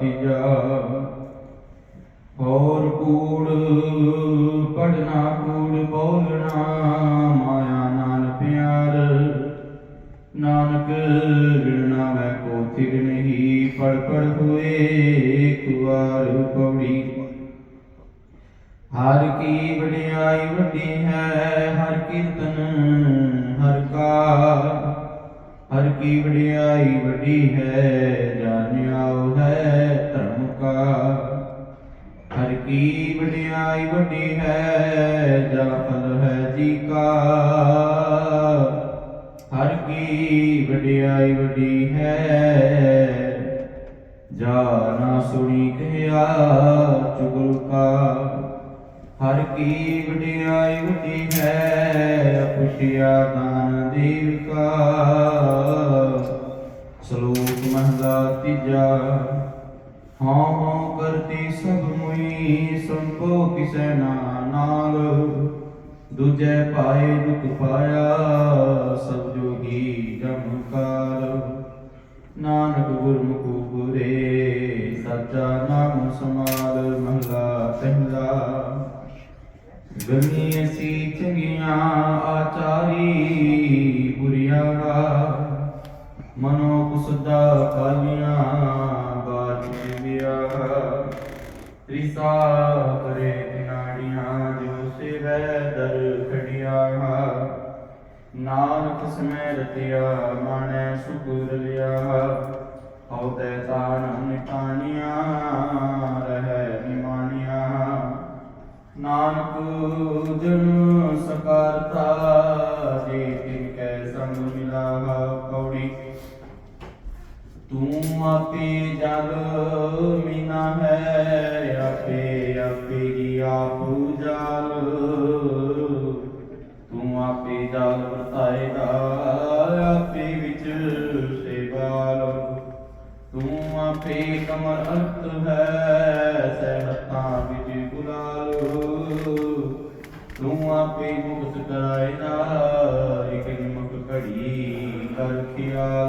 ਤੀਜਾ ਹੋਰ ਕੂੜ ਪੜਨਾ ਕੂੜ ਬੋਲਣਾ ਮਾਇਆ ਨਾਲ ਪਿਆਰ। ਨਾਨਕ ਵਿਣਨਾ ਮੈਂ ਕੋ ਥਿਰ ਨਹੀਂ ਪੜ ਪੜ ਹੋਏ ਇੱਕ ਵਾਰ ਪੌੜੀ। ਹਰ ਕੀ ਵਡਿਆਈ ਵੱਡੀ ਹੈ, ਹਰ ਕੀਰਤਨ ਕੀ ਵਡਿਆਈ ਵੱਡੀ ਹੈ ਜਾਣਿਆਉ ਹੈ ਧਰਮ ਕਾ। ਹਰ ਕੀ ਵਡਿਆਈ ਵੱਡੀ ਹੈ, ਜਾ ਫਲ ਹੈ ਜੀ ਕਾ। ਹਰ ਕੀ ਵਡਿਆਈ ਵੱਡੀ ਹੈ, ਜਾ ਨਾ ਸੁਣੀ ਕਹਿਆ ਚੁਗਲ ਕਾ। ਹਰ ਕੀ ਵਡਿਆਈ ਵੱਡੀ ਹੈ ਅਪੁਸ਼ਿਆ ਦਾਨ ਦੇਵ ਤੀਜਾ। ਹਾਂ ਹਾਂ ਕਰਤੀ ਸਭ ਮੁਈ ਸੰਕੋ ਕਿਸੈ ਨਾ ਨਾਲ। ਦੂਜੈ ਪਾਏ ਦੁਖ ਪਾਇਆ, ਸਭ ਜੋਗੀ ਜਮ ਨਾਨਕ ਗੁਰਮੁਖ ਗੁਰੇ ਸੱਚਾ ਨਾਮ ਸਮਾਲ, ਮਹਲਾ ਪਹਿਲਾ। ਗਮੀ ਅਸੀਂ ਚੰਗੀਆਂ ਆਚਾਰੀ ਬੁਰੀਆੜਾ ਮਨੋ ਕੁਸਦਾ ਕਾਲੀਆਂ ਤ੍ਰਿਸਾ ਕਰੇ ਨਾੜੀਆਂ ਜੋ ਸਿਵੈ ਦਰ ਖੜਿਆ ਨਾਨਕ ਸਮੈ ਰਤਿਆ ਮਾਣੈ ਸੁਗੁਰ ਲਿਆ ਹਉ ਤੈ ਤਾਨ ਨਿਟਾਣੀਆਂ ਰਹਿ ਨਿਮਾਣੀਆਂ ਨਾਨਕ ਜਨ ਸਕਾਰਤਾ ਜੇ ਤਿਨ ਕੈ ਸੰਗ ਮਿਲਾਵਾ ਕੌੜੀ ਤੂੰ ਆਪੇ ਜਗ ਮੀਨਾ ਹੈ ਜਾਲ ਤੂੰ ਆਪੇ ਜਾਲ ਵਰਤਾਏ ਆਪੇ ਵਿੱਚ ਸੇਵਾਲ ਤੂੰ ਆਪੇ ਕਮਰ ਅੰਤ ਹੈ ਸਹਿਤਾਂ ਵਿੱਚ ਗੁਲਾਲ ਤੂੰ ਆਪੇ ਮੁਕਤ ਕਰਾਏ ਦਾ ਨਿਮਕ ਘੜੀ ਕਰ ਖਿਆਲ।